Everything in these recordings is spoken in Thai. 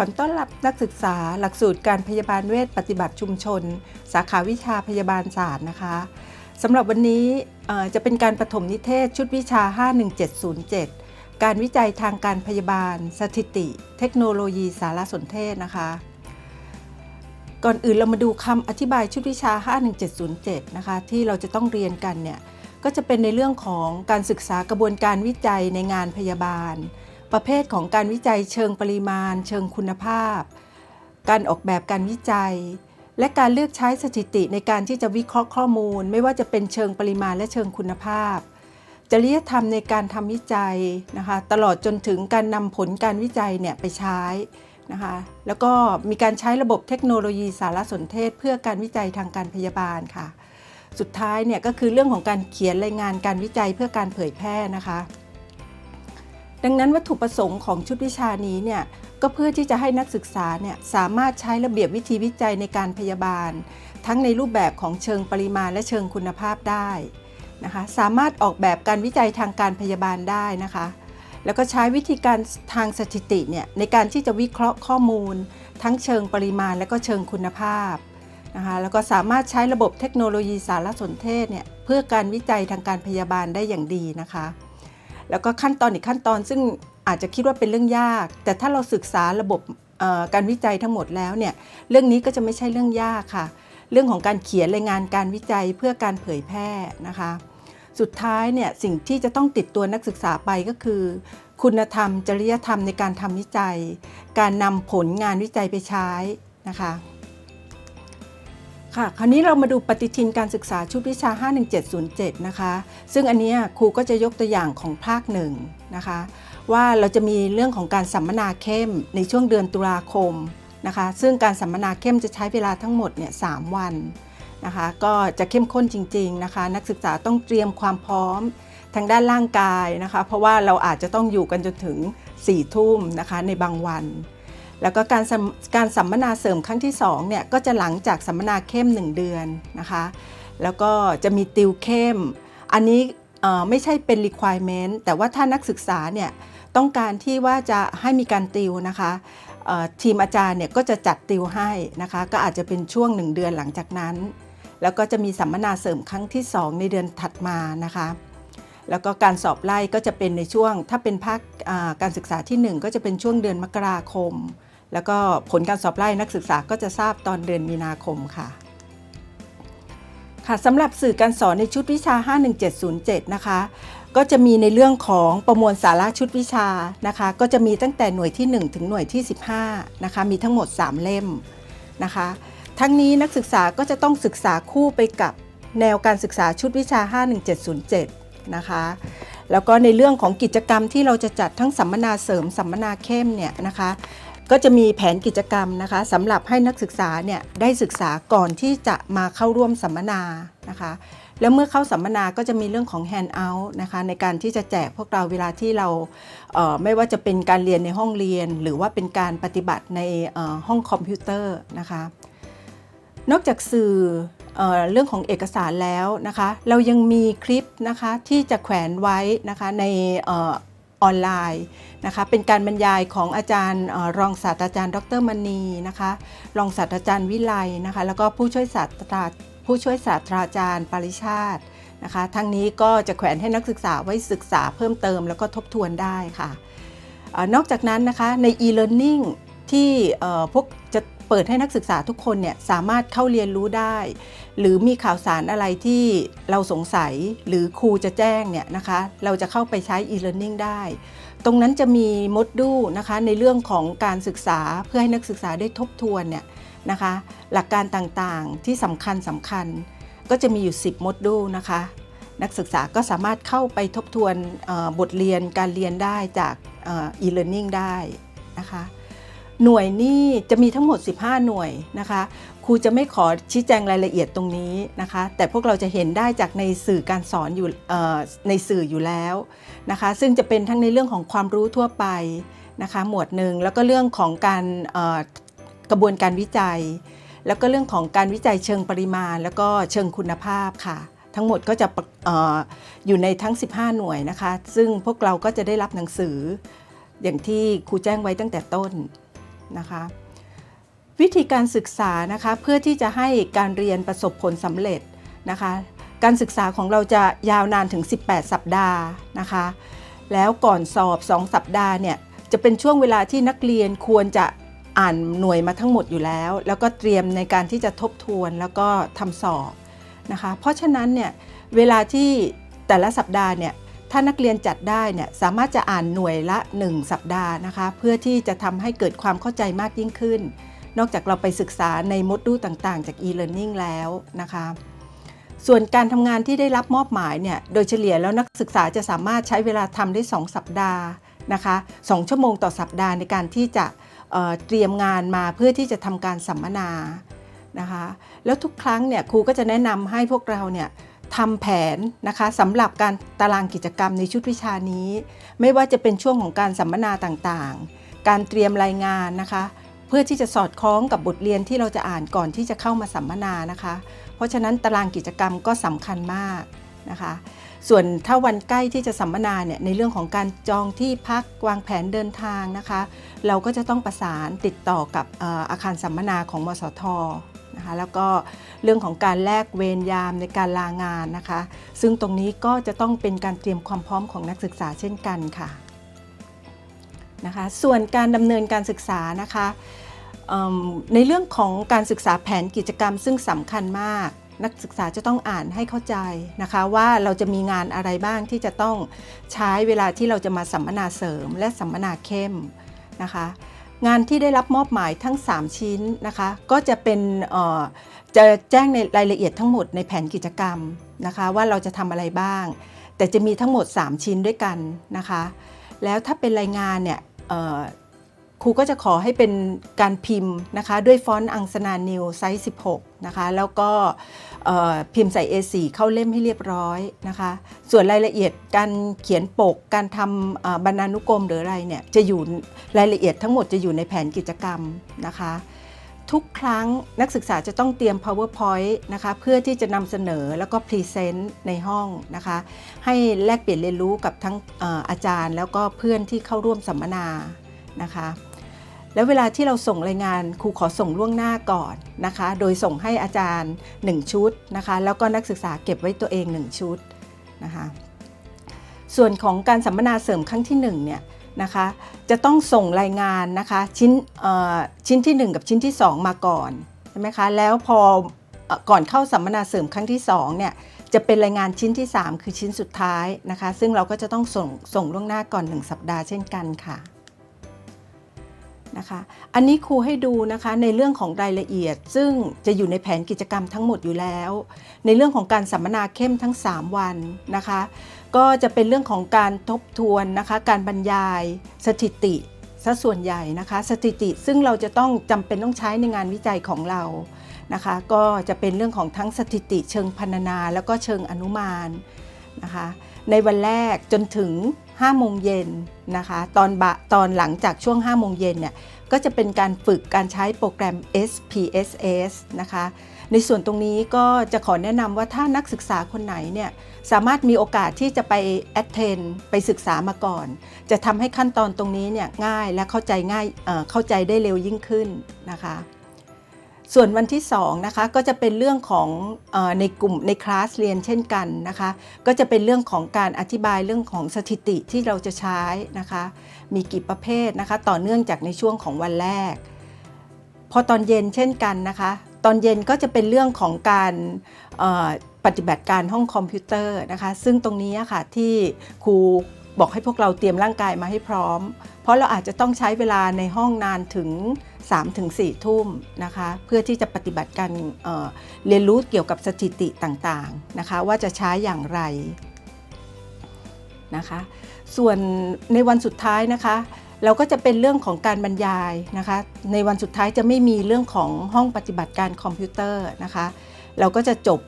ขอต้อนรับนักศึกษาหลักสูตรการพยาบาลเวชปฏิบัติชุมชน สาขาวิชาพยาบาลศาสตร์นะคะสำหรับวันนี้จะเป็นการปฐมนิเทศชุดวิชา 51707 การวิจัยทางการพยาบาล สถิติ เทคโนโลยีสารสนเทศนะคะ ก่อนอื่นเรามาดูคำอธิบายชุดวิชา 51707 นะคะ ที่เราจะต้องเรียนกันเนี่ยก็จะเป็นในเรื่องของการศึกษากระบวนการวิจัยในงานพยาบาล ประเภทของการวิจัยเชิงปริมาณ เชิงคุณภาพ การออกแบบการวิจัย และการเลือกใช้สถิติในการที่จะวิเคราะห์ข้อมูล ไม่ว่าจะเป็นเชิงปริมาณและเชิงคุณภาพ จริยธรรมในการทำวิจัยนะคะตลอดจนถึงการนำผลการวิจัยเนี่ยไปใช้นะคะแล้วก็มีการใช้ระบบเทคโนโลยีสารสนเทศ เพื่อการวิจัยทางการพยาบาลค่ะ สุดท้ายเนี่ยก็คือเรื่องของการเขียนรายงานการวิจัยเพื่อการเผยแพร่นะคะ ดังนั้นวัตถุประสงค์ของชุดวิชานี้เนี่ยก็เพื่อที่จะให้นักศึกษาเนี่ยสามารถใช้ระเบียบวิธีวิจัยในการพยาบาล ทั้งในรูปแบบของเชิงปริมาณและเชิงคุณภาพได้นะคะสามารถออกแบบการวิจัยทางการพยาบาลได้นะคะ แล้วก็ใช้วิธีการทางสถิติเนี่ยในการที่จะวิเคราะห์ข้อมูล ทั้งเชิงปริมาณและก็เชิงคุณภาพนะคะแล้วก็สามารถใช้ระบบเทคโนโลยีสารสนเทศเนี่ยเพื่อการวิจัยทางการพยาบาลได้อย่างดีนะคะ แล้วก็ขั้นตอนอีกขั้นตอนซึ่งอาจจะคิดว่าเป็นเรื่องยาก แต่ถ้าเราศึกษาระบบการวิจัยทั้งหมดแล้วเนี่ยเรื่องนี้ก็จะไม่ใช่เรื่องยากค่ะ เรื่องของการเขียนรายงานการวิจัยเพื่อการเผยแพร่นะคะ สุดท้ายเนี่ยสิ่งที่จะต้องติดตัวนักศึกษาไปก็คือ คุณธรรม จริยธรรมในการทำวิจัย การนำผลงานวิจัยไปใช้นะคะ ค่ะคราวนี้เรามาดูปฏิทินการศึกษาชุดวิชา 51707 นะคะ ซึ่งอันนี้ครูก็จะยกตัวอย่างของภาคหนึ่งนะคะ ว่าเราจะมีเรื่องของการสัมมนาเข้มในช่วงเดือนตุลาคมนะคะ ซึ่งการสัมมนาเข้มจะใช้เวลาทั้งหมดเนี่ยสวันนะคะ ก็จะเข้มข้นจริง ๆนะคะ นักศึกษาต้องเตรียมความพร้อมทางด้านร่างกายนะคะ เพราะว่าเราอาจจะต้องอยู่กันจนถึง4ทุ่มนะคะในบางวัน แล้วก็การการสัมมนาเสริมครั้งที่2เนี่ยก็จะหลังจากสัมมนาเข้ม 1 เดือนนะคะ แล้วก็จะมีติวเข้ม อันนี้ไม่ใช่เป็น requirement แต่ว่าถ้านักศึกษาเนี่ยต้องการที่ว่าจะให้มีการติวนะคะทีมอาจารย์เนี่ยก็จะจัดติวให้นะคะ ก็อาจจะเป็นช่วง 1 เดือนหลังจากนั้น แล้วก็จะมีสัมมนาเสริมครั้งที่ 2 ในเดือนถัดมานะคะแล้วก็การสอบไล่ก็จะเป็นในช่วง ถ้าเป็นภาคการศึกษาทีหนึ่1 ก็จะเป็นช่วงเดือนมกราคม แล้วก็ผลการสอบไล่นักศึกษาก็จะทราบตอนเดือนมีนาคมค่ะ ค่ะสำหรับสื่อการสอนในชุดวิชา 51707 นะคะ ก็จะมีในเรื่องของประมวลสาระชุดวิชานะคะ ก็จะมีตั้งแต่หน่วยที่ 1 ถึงหน่วยที่ 15 นะคะ มีทั้งหมด 3 เล่มนะคะ ทั้งนี้นักศึกษาก็จะต้องศึกษาคู่ไปกับแนวการศึกษาชุดวิชา 51707 นะคะแล้วก็ในเรื่องของกิจกรรมที่เราจะจัดทั้งสัมมนาเสริมสัมมนาเข้มเนี่ยนะคะ ก็จะมีแผนกิจกรรมนะคะสำหรับให้นักศึกษาเนี่ยได้ศึกษาก่อนที่จะมาเข้าร่วมสัมมนานะคะแล้วเมื่อเข้าสัมมนาก็จะมีเรื่องของ hand out นะคะในการที่จะแจกพวกเราเวลาที่เราเไม่ว่าจะเป็นการเรียนในห้องเรียน หรือว่าเป็นการปฏิบัติในห้องคอมพิวเตอร์นะคะนอกจากสื่อเออเรื่องของเอกสารแล้วนะคะ เรายังมีคลิปนะคะที่จะแขวนไว้นะคะใน ออนไลน์นะคะเป็นการบรรยายของอาจารย์รองศาสตราจารย์ ดรมณีนะคะรองศาสตราจารย์วิไลนะคะแล้วก็ผู้ช่วยศาสตราผู้ช่วยศาสตราจารย์ปริชาตินะคะทั้งนี้ก็จะแขวนให้นักศึกษาไว้ศึกษาเพิ่มเติมแล้วก็ทบทวนได้ค่ะออนอกจากนั้นนะคะใน e-learning ที่พวกจะเปิดให้นักศึกษาทุกคนเนี่ยสามารถเข้าเรียนรู้ได้ หรือมีข่าวสารอะไรที่เราสงสัยหรือครูจะแจ้งเนี่ยนะคะ เราจะเข้าไปใช้ e-learning ได้ ตรงนั้นจะมีมดดูนะคะในเรื่องของการศึกษาเพื่อให้นักศึกษาได้ทบทวนเนี่ยนะคะ หลักการต่างๆที่สำคัญสำคัญก็จะมีอยู่ 10มดดูนะคะ นักศึกษาก็สามารถเข้าไปทบทวนบทเรียนการเรียนได้จาก e-learning ได้นะคะหน่วยนี่จะมีทั้งหมด 15 หน่วยนะคะ ครูจะไม่ขอชี้แจงรายละเอียดตรงนี้นะคะ แต่พวกเราจะเห็นได้จากในสื่อการสอนอยู่ในสื่ออยู่แล้วนะคะ ซึ่งจะเป็นทั้งในเรื่องของความรู้ทั่วไปนะคะ หมวดหนึ่งแล้วก็เรื่องของการกระบวนการวิจัย แล้วก็เรื่องของการวิจัยเชิงปริมาณ แล้วก็เชิงคุณภาพค่ะ ทั้งหมดก็จะออยู่ในทั้ง 15 หน่วยนะคะ ซึ่งพวกเราก็จะได้รับหนังสืออย่างที่ครูแจ้งไว้ตั้งแต่ต้นนะคะ วิธีการศึกษานะคะเพื่อที่จะให้การเรียนประสบผลสำเร็จนะคะ การศึกษาของเราจะยาวนานถึง 18 สัปดาห์นะคะ แล้วก่อนสอบ 2 สัปดาห์เนี่ยจะเป็นช่วงเวลาที่นักเรียนควรจะอ่านหน่วยมาทั้งหมดอยู่แล้ว แล้วก็เตรียมในการที่จะทบทวนแล้วก็ทำสอบนะคะ เพราะฉะนั้นเนี่ยเวลาที่แต่ละสัปดาห์เนี่ยถ้านักเรียนจัดได้เนี่ยสามารถจะอ่านหน่วยละ 1 สัปดาห์นะคะ เพื่อที่จะทำให้เกิดความเข้าใจมากยิ่งขึ้น นอกจากเราไปศึกษาในโมดูลต่างๆ จาก e-learning แล้วนะคะ ส่วนการทำงานที่ได้รับมอบหมายเนี่ย โดยเฉลี่ยแล้วนักศึกษาจะสามารถใช้เวลาทำได้ 2 สัปดาห์นะคะ2ชั่วโมงต่อสัปดาห์ในการที่จะเเตรียมงานมาเพื่อที่จะทำการสัมมนานะคะ แล้วทุกครั้งเนี่ยครูก็จะแนะนำให้พวกเราเนี่ยทำแผนนะคะสำหรับการตารางกิจกรรมในชุดวิชานี้ ไม่ว่าจะเป็นช่วงของการสัมมนาต่างๆ การเตรียมรายงานนะคะ เพื่อที่จะสอดคล้องกับบทเรียนที่เราจะอ่านก่อนที่จะเข้ามาสัมมนานะคะ เพราะฉะนั้นตารางกิจกรรมก็สำคัญมากนะคะ ส่วนถ้าวันใกล้ที่จะสัมมนาเนี่ยในเรื่องของการจองที่พักวางแผนเดินทางนะคะ เราก็จะต้องประสานติดต่อกับเอ่ออาคารสัมมนาของมสทนะคะแล้วก็เรื่องของการแลกเวรยามในการลางานนะคะ ซึ่งตรงนี้ก็จะต้องเป็นการเตรียมความพร้อมของนักศึกษาเช่นกันค่ะ นะคะส่วนการดำเนินการศึกษานะคะในเรื่องของการศึกษาแผนกิจกรรมซึ่งสำคัญมาก นักศึกษาจะต้องอ่านให้เข้าใจนะคะว่าเราจะมีงานอะไรบ้างที่จะต้องใช้เวลาที่เราจะมาสัมมนาเสริม และสัมมนาเข้มนะคะงานที่ได้รับมอบหมายทั้ง 3 ชิ้นนะคะก็จะเป็นจะแจ้งในรายละเอียดทั้งหมดในแผนกิจกรรมนะคะว่าเราจะทำอะไรบ้าง แต่จะมีทั้งหมด 3 ชิ้นด้วยกันนะคะ แล้วถ้าเป็นรายงานเนี่ยครูก็จะขอให้เป็นการพิมพ์นะคะด้วยฟอนต์อังสนานิวไซส์ 16 นะคะ แล้วก็พิมพ์ใส่ A4 เข้าเล่มให้เรียบร้อยนะคะ ส่วนรายละเอียดการเขียนปก การทำบรรณานุกรมหรืออะไรเนี่ยจะอยู่รายละเอียดทั้งหมดจะอยู่ในแผนกิจกรรมนะคะ ทุกครั้งนักศึกษาจะต้องเตรียม powerpoint นะคะเพื่อที่จะนำเสนอแล้วก็พรีเซนต์ในห้องนะคะให้แลกเปลี่ยนเรียนรู้กับทั้งเอ่ออาจารย์ แล้วก็เพื่อนที่เข้าร่วมสัมมนานะคะแล้วเวลาที่เราส่งรายงานครูขอส่งล่วงหน้าก่อนนะคะ โดยส่งให้อาจารย์ 1 ชุดนะคะ แล้วก็นักศึกษาเก็บไว้ตัวเอง 1 ชุดนะคะ ส่วนของการสัมมนาเสริมครั้งที่1เนี่ย นะคะ จะต้องส่งรายงานนะคะชิ้นชิ้นที่ 1 กับชิ้นที่ 2 มาก่อนใช่ไหมคะแล้วพออก่อนเข้าสัมมนาเสริมครั้งที่2เนี่ยจะเป็นรายงานชิ้นที่ 3 คือชิ้นสุดท้ายนะคะ ซึ่งเราก็จะต้องส่งส่งล่วงหน้าก่อน 1 สัปดาห์เช่นกันค่ะนะคะอันนี้ครูให้ดูนะคะในเรื่องของรายละเอียด ซึ่งจะอยู่ในแผนกิจกรรมทั้งหมดอยู่แล้ว ในเรื่องของการสัมมนาเข้มทั้ง 3 วันนะคะ ก็จะเป็นเรื่องของการทบทวนนะคะการบรรยายสถิติซะส่วนใหญ่นะคะ สถิติซึ่งเราจะต้องจำเป็นต้องใช้ในงานวิจัยของเรานะคะ ก็จะเป็นเรื่องของทั้งสถิติเชิงพรรณนา แล้วก็เชิงอนุมานนะคะ ในวันแรกจนถึง5โมงเย็นนะคะ ตอนบะตอนหลังจากช่วง5โมงเย็นเนี่ยก็จะเป็นการฝึกการใช้โปรแกรม SPSS นะคะ ในส่วนตรงนี้ก็จะขอแนะนำว่าถ้านักศึกษาคนไหนเนี่ย สามารถมีโอกาสที่จะไป attend ไปศึกษามาก่อน จะทำให้ขั้นตอนตรงนี้เนี่ยง่ายและเข้าใจง่ายเเข้าใจได้เร็วยิ่งขึ้นนะคะ ส่วนวันที่2นะคะก็จะเป็นเรื่องของอในกลุ่มในคลาสเรียนเช่นกันนะคะ ก็จะเป็นเรื่องของการอธิบายเรื่องของสถิติที่เราจะใช้นะคะ มีกี่ประเภทนะคะ ต่อเนื่องจากในช่วงของวันแรก พอตอนเย็นเช่นกันนะคะ ตอนเย็นก็จะเป็นเรื่องของการ ปฏิบัติการห้องคอมพิวเตอร์นะคะ ซึ่งตรงนี้ค่ะที่ครูบอกให้พวกเราเตรียมร่างกายมาให้พร้อม เพราะเราอาจจะต้องใช้เวลาในห้องนานถึง 3-4ทุ่มนะคะ เพื่อที่จะปฏิบัติการเเรียนรู้เกี่ยวกับสถิติต่างๆนะคะ ว่าจะใช้อย่างไรนะคะ ส่วนในวันสุดท้ายนะคะ เราก็จะเป็นเรื่องของการบรรยายนะคะ ในวันสุดท้ายจะไม่มีเรื่องของห้องปฏิบัติการคอมพิวเตอร์นะคะ เราก็จะจบ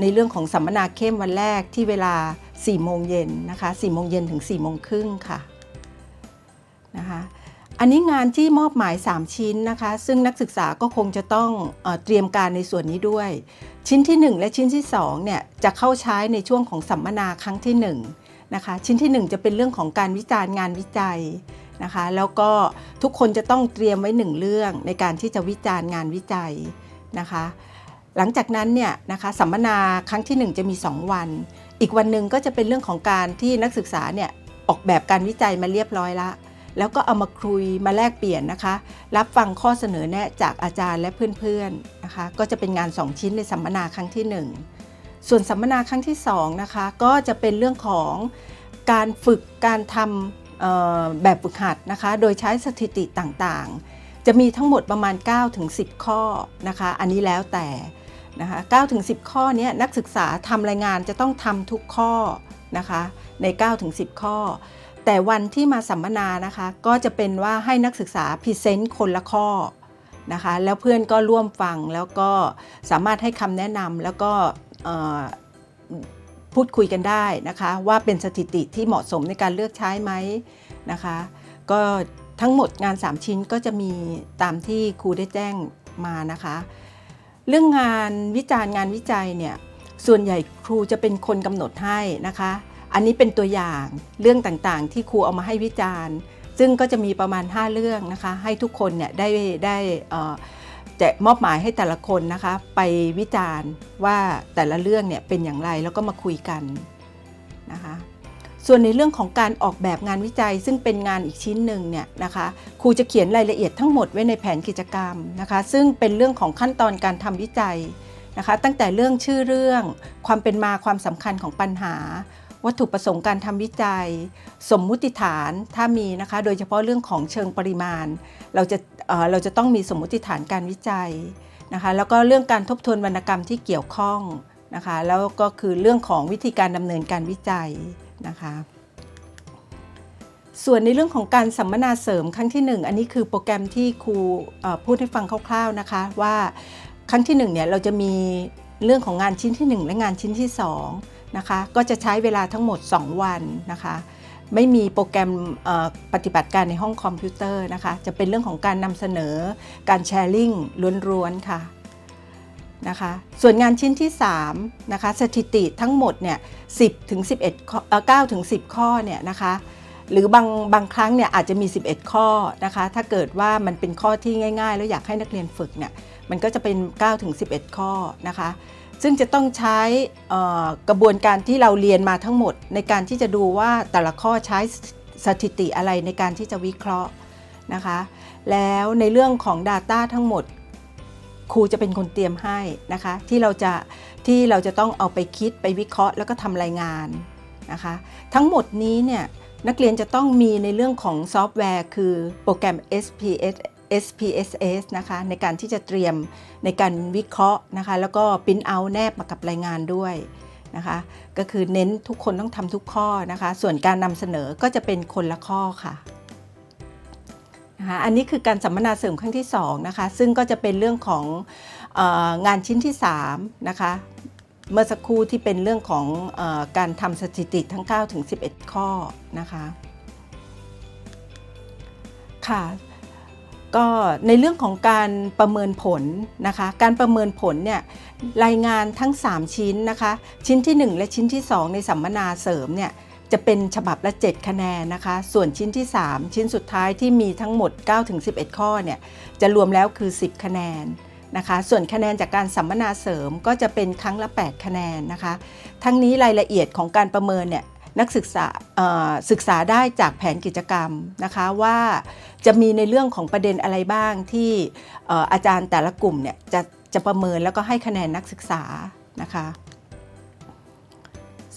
ในเรื่องของสัมมนาเข้มวันแรกที่เวลา 4 โมงเย็นนะคะ4โมงเย็นถึง 4 โมงครึ่งค่ะนะคะอันนี้งานที่มอบหมาย 3 ชิ้นนะคะ ซึ่งนักศึกษาก็คงจะต้องเอเตรียมการในส่วนนี้ด้วย ชิ้นที่ 1 และชิ้นที่ 2 เนี่ยจะเข้าใช้ในช่วงของสัมมนาครั้งที่ 1 นะคะ ชิ้นที่ 1 จะเป็นเรื่องของการวิจารณ์งานวิจัยนะคะ แล้วก็ทุกคนจะต้องเตรียมไว้หนึ่งเรื่องในการที่จะวิจารณ์งานวิจัยนะคะ หลังจากนั้นเนี่ยนะคะสัมมนาครั้งที่ 1 จะมี 2 วัน อีกวันหนึ่งก็จะเป็นเรื่องของการที่นักศึกษาเนี่ยออกแบบการวิจัยมาเรียบร้อยละ แล้วก็เอามาคุยมาแลกเปลี่ยนนะคะ รับฟังข้อเสนอแนะจากอาจารย์และเพื่อนๆนะคะ ก็จะเป็นงาน 2 ชิ้นในสัมมนาครั้งที่ 1 ส่วนสัมมนาครั้งที่2นะคะก็จะเป็นเรื่องของการฝึกการทำแบบฝึกหัดนะคะ โดยใช้สถิติต่างๆ จะมีทั้งหมดประมาณ9-10 ข้อนะคะ อันนี้แล้วแต่ นะคะ9-10 ข้อนี้นักศึกษาทำรายงานจะต้องทำทุกข้อนะคะใน9-10 ข้อ แต่วันที่มาสัมมนานะคะก็จะเป็นว่าให้นักศึกษาพรีเซนต์คนละข้อนะคะแล้วเพื่อนก็ร่วมฟังแล้วก็สามารถให้คำแนะนำแล้วก็พูดคุยกันได้นะคะว่าเป็นสถิติที่เหมาะสมในการเลือกใช้ไหมนะคะก็ทั้งหมดงาน 3 ชิ้นก็จะมีตามที่ครูได้แจ้งมานะคะ เรื่องงานวิจารณ์งานวิจัยเนี่ยส่วนใหญ่ครูจะเป็นคนกำหนดให้นะคะ อันนี้เป็นตัวอย่างเรื่องต่างๆ ที่ครูเอามาให้วิจารณ์ ซึ่งก็จะมีประมาณ 5 เรื่องนะคะ ให้ทุกคนเนี่ยได้ได้เจะมอบหมายให้แต่ละคนนะคะ ไปวิจารณ์ว่าแต่ละเรื่องเนี่ยเป็นอย่างไรแล้วก็มาคุยกัน ส่วนในเรื่องของการออกแบบงานวิจัย ซึ่งเป็นงานอีกชิ้นหนึ่งเนี่ยนะคะครูจะเขียนรายละเอียดทั้งหมดไว้ในแผนกิจกรรมนะคะซึ่งเป็นเรื่องของขั้นตอนการทำวิจัยนะคะตั้งแต่เรื่องชื่อเรื่อง ความเป็นมาความสำคัญของปัญหา วัตถุประสงค์การทำวิจัย สมมุติฐานถ้ามีนะคะโดยเฉพาะเรื่องของเชิงปริมาณ เราจะเเราจะต้องมีสมมุติฐานการวิจัยนะคะแล้วก็เรื่องการทบทวนวรรณกรรมที่เกี่ยวข้องนะคะแล้วก็คือเรื่องของวิธีการดำเนินการวิจัย นะคะ ส่วนในเรื่องของการสัมมนาเสริมครั้งที่ 1 อันนี้คือโปรแกรมที่ครูพูดให้ฟังคร่าวๆนะคะว่าครั้งที่1เนี่ยเราจะมีเรื่องของงานชิ้นที่ 1 และงานชิ้นที่2นะคะก็จะใช้เวลาทั้งหมด 2 วันนะคะไม่มีโปรแกรมปฏิบัติการในห้องคอมพิวเตอร์นะคะ จะเป็นเรื่องของการนำเสนอการแชร์ลิงล้วนๆค่ะ นะคะ ส่วนงานชิ้นที่3นะคะสถิติทั้งหมดเนี่ย10ถึง11ข้อเอ่อ9ถึง 10 ข้อเนี่ยนะคะหรือบางบางครั้งเนี่ยอาจจะมี 11 ข้อนะคะถ้าเกิดว่ามันเป็นข้อที่ง่าย ๆ แล้วอยากให้นักเรียนฝึกเนี่ยมันก็จะเป็น9ถึง11 ข้อนะคะซึ่งจะต้องใช้กระบวนการที่เราเรียนมาทั้งหมด ในการที่จะดูว่าแต่ละข้อใช้สถิติอะไรในการที่จะวิเคราะห์นะคะ แล้วในเรื่องของ Data ทั้งหมด ครูจะเป็นคนเตรียมให้นะคะ ที่เราจะที่เราจะต้องเอาไปคิดไปวิเคราะห์แล้วก็ทำรายงานนะคะ ทั้งหมดนี้เนี่ยนักเรียนจะต้องมีในเรื่องของซอฟต์แวร์คือโปรแกรม SPS SPSS นะคะในการที่จะเตรียมในการวิเคราะห์นะคะแล้วก็ปริ้นเอาแนบมากับรายงานด้วยนะคะก็คือเน้นทุกคนต้องทำทุกข้อนะคะ ส่วนการนำเสนอก็จะเป็นคนละข้อค่ะ นะคะอันนี้คือการสัมมนาเสริมครั้งที่2นะคะซึ่งก็จะเป็นเรื่องของอองานชิ้นที่3นะคะเมื่อสักครู่ที่เป็นเรื่องของอการทำสถิติทั้ง 9 ถึง 11 ข้อนะคะค่ะก็ในเรื่องของการประเมินผลนะคะการประเมินผลเนี่ยรายงานทั้ง 3 ชิ้นนะคะชิ้นที่ 1 และชิ้นที่ 2 ในสัมมนาเสริมเนี่ย จะเป็นฉบับละ 7 คะแนนนะคะ ส่วนชิ้นที่ 3 ชิ้นสุดท้ายที่มีทั้งหมด 9-11 ข้อเนี่ยจะรวมแล้วคือ 10 คะแนนนะคะ ส่วนคะแนนจากการสัมมนาเสริมก็จะเป็นครั้งละ 8 คะแนนนะคะ ทั้งนี้รายละเอียดของการประเมินเนี่ยนักศึกษาศึกษาได้จากแผนกิจกรรมนะคะว่าจะมีในเรื่องของประเด็นอะไรบ้างที่อาจารย์แต่ละกลุ่มเนี่ยจะจะประเมินแล้วก็ให้คะแนนนักศึกษานะคะ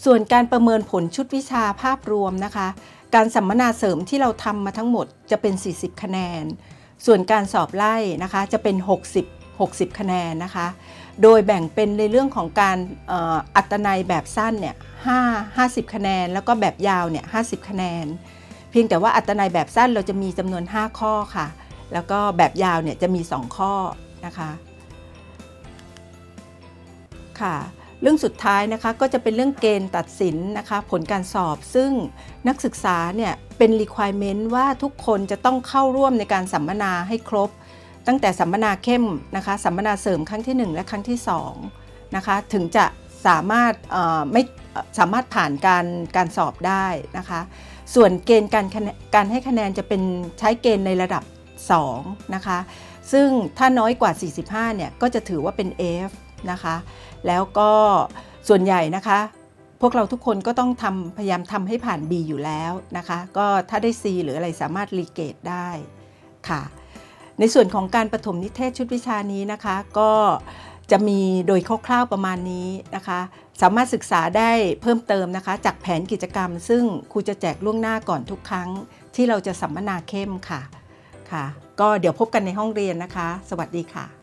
ส่วนการประเมินผลชุดวิชาภาพรวมนะคะ การสัมมนาเสริมที่เราทำมาทั้งหมดจะเป็น 40 คะแนน ส่วนการสอบไล่นะคะจะเป็น 60 60 คะแนนนะคะ โดยแบ่งเป็นในเรื่องของการอัตนัยแบบสั้นเนี่ย5 50 คะแนน แล้วก็แบบยาวเนี่ย50 คะแนน เพียงแต่ว่าอัตนัยแบบสั้นเราจะมีจำนวน 5 ข้อค่ะ แล้วก็แบบยาวเนี่ยจะมี 2 ข้อนะคะค่ะ เรื่องสุดท้ายนะคะก็จะเป็นเรื่องเกณฑ์ตัดสินนะคะผลการสอบซึ่งนักศึกษาเนี่ยเป็น requirement ว่าทุกคนจะต้องเข้าร่วมในการสัมมนาให้ครบ ตั้งแต่สัมมนาเข้มนะคะสัมมนาเสริมครั้งที่ 1 และครั้งที่2นะคะถึงจะสามารถไม่สามารถผ่านการการสอบได้นะคะส่วนเกณฑ์การคะแนนการให้คะแนนจะเป็นใช้เกณฑ์ในระดับ2นะคะซึ่งถ้าน้อยกว่า 45เนี่ยก็จะถือว่าเป็น F นะคะ แล้วก็ส่วนใหญ่นะคะ พวกเราทุกคนก็ต้องทำพยายามทำให้ผ่าน B อยู่แล้วนะคะ ก็ถ้าได้ C หรืออะไรสามารถรีเกตได้ค่ะ ในส่วนของการประถมนิเทศชุดวิชานี้นะคะ ก็จะมีโดยคร่าวๆประมาณนี้นะคะ สามารถศึกษาได้เพิ่มเติมนะคะ จากแผนกิจกรรม ซึ่งครูจะแจกล่วงหน้าก่อนทุกครั้ง ที่เราจะสัมมนาเข้มค่ะค่ะ ก็เดี๋ยวพบกันในห้องเรียนนะคะ สวัสดีค่ะ